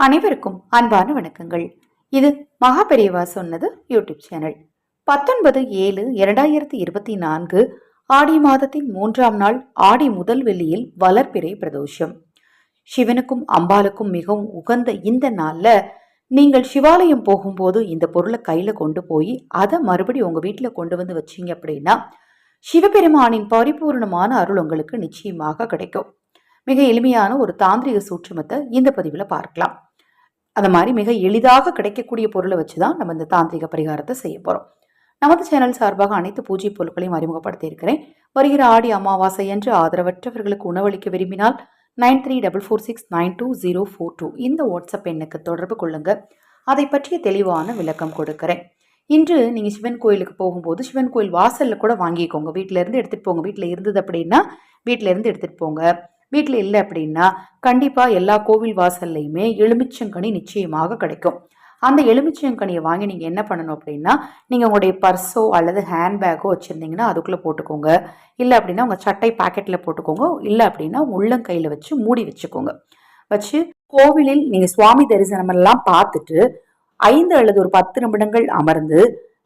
அனைவருக்கும் அன்பான வணக்கங்கள். இது மகா பெரியவா சொன்னது யூடியூப் சேனல். பத்தொன்பது ஏழு இரண்டாயிரத்தி இருபத்தி நான்கு ஆடி மாதத்தின் மூன்றாம் நாள் ஆடி முதல் வெள்ளியில் வளர்பிறை பிரதோஷம். சிவனுக்கும் அம்பாளுக்கும் மிகவும் உகந்த இந்த நாளில் நீங்கள் சிவாலயம் போகும்போது இந்த பொருளை கையில் கொண்டு போய் அதை மறுபடியும் உங்கள் வீட்டில் கொண்டு வந்து வச்சீங்க அப்படின்னா சிவபெருமானின் பரிபூர்ணமான அருள் உங்களுக்கு நிச்சயமாக கிடைக்கும். மிக எளிமையான ஒரு தாந்திரிக சூற்றுமத்தை இந்த பதிவில் பார்க்கலாம். அந்த மாதிரி மிக எளிதாக கிடைக்கக்கூடிய பொருளை வச்சு தான் நம்ம இந்த தாந்திரிக பரிகாரத்தை செய்ய போகிறோம் நமது சேனல் சார்பாக அனைத்து பூஜை பொருட்களையும் அறிமுகப்படுத்தி இருக்கிறேன் வருகிற ஆடி அமாவாசை என்று ஆதரவற்றவர்களுக்கு உணவளிக்க விரும்பினால் nine three double four six nine two zero four two இந்த வாட்ஸ்அப் எண்ணுக்கு தொடர்பு கொள்ளுங்க. அதை பற்றிய தெளிவான விளக்கம் கொடுக்குறேன். இன்று நீங்கள் சிவன் கோயிலுக்கு போகும்போது சிவன் கோயில் வாசலில் கூட வாங்கிக்கோங்க. வீட்டிலேருந்து இருந்து எடுத்துகிட்டு போங்க. வீட்டில் இருந்தது அப்படின்னா வீட்டிலேருந்து இருந்து எடுத்துகிட்டு போங்க. வீட்டில் இல்லை அப்படின்னா கண்டிப்பாக எல்லா கோவில் வாசல்லையுமே எலுமிச்சங்கனி நிச்சயமாக கிடைக்கும். அந்த எலுமிச்சங்கனியை வாங்கி நீங்கள் என்ன பண்ணணும் அப்படின்னா நீங்கள் உங்களுடைய பர்ஸோ அல்லது ஹேண்ட்பேக்கோ வச்சுருந்தீங்கன்னா அதுக்குள்ளே போட்டுக்கோங்க. இல்லை அப்படின்னா உங்கள் சட்டை பாக்கெட்டில் போட்டுக்கோங்க. இல்லை அப்படின்னா உள்ளங்கையில் வச்சு மூடி வச்சுக்கோங்க. வச்சு கோவிலில் நீங்கள் சுவாமி தரிசனமெல்லாம் பார்த்துட்டு ஐந்து அல்லது ஒரு பத்து நிமிடங்கள் அமர்ந்து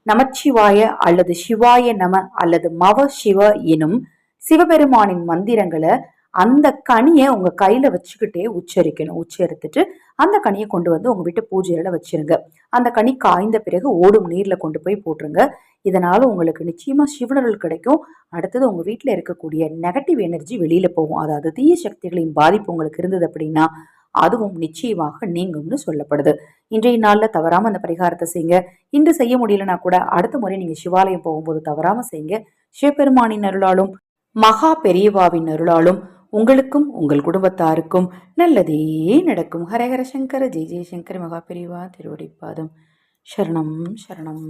நமச்சிவாய அல்லது சிவாய நம அல்லது மவ சிவ எனும் சிவபெருமானின் மந்திரங்களை அந்த கனியை உங்க கையில வச்சுக்கிட்டே உச்சரிக்கணும். உச்சரித்துட்டு அந்த கனியை கொண்டு வந்து உங்க வீட்டு பூஜையில வச்சிருங்க. அந்த கனி காய்ந்த பிறகு ஓடும் நீர்ல கொண்டு போய் போட்டுருங்க. இதனால உங்களுக்கு நிச்சயமா சிவனருள் கிடைக்கும். அடுத்தது உங்க வீட்டுல இருக்கக்கூடிய நெகட்டிவ் எனர்ஜி வெளியில போகும். அதாவது தீய சக்திகளின் பாதிப்பு உங்களுக்கு இருந்தது அப்படின்னா அதுவும் நிச்சயமாக நீங்கும்னு சொல்லப்படுது. இன்றைய நாள்ல தவறாம அந்த பரிகாரத்தை செய்யுங்க. இன்று செய்ய முடியலன்னா கூட அடுத்த முறை நீங்க சிவாலயம் போகும்போது தவறாம செய்யுங்க. சிவபெருமானின் அருளாலும் மகா பெரியவாவின் அருளாலும் உங்களுக்கும் உங்கள் குடும்பத்தாருக்கும் நல்லதே நடக்கும். ஹரஹர சங்கர ஜெய் ஜெயசங்கர மகாபிரிவா திருவடிப்பாதம். சரணம் சரணம்.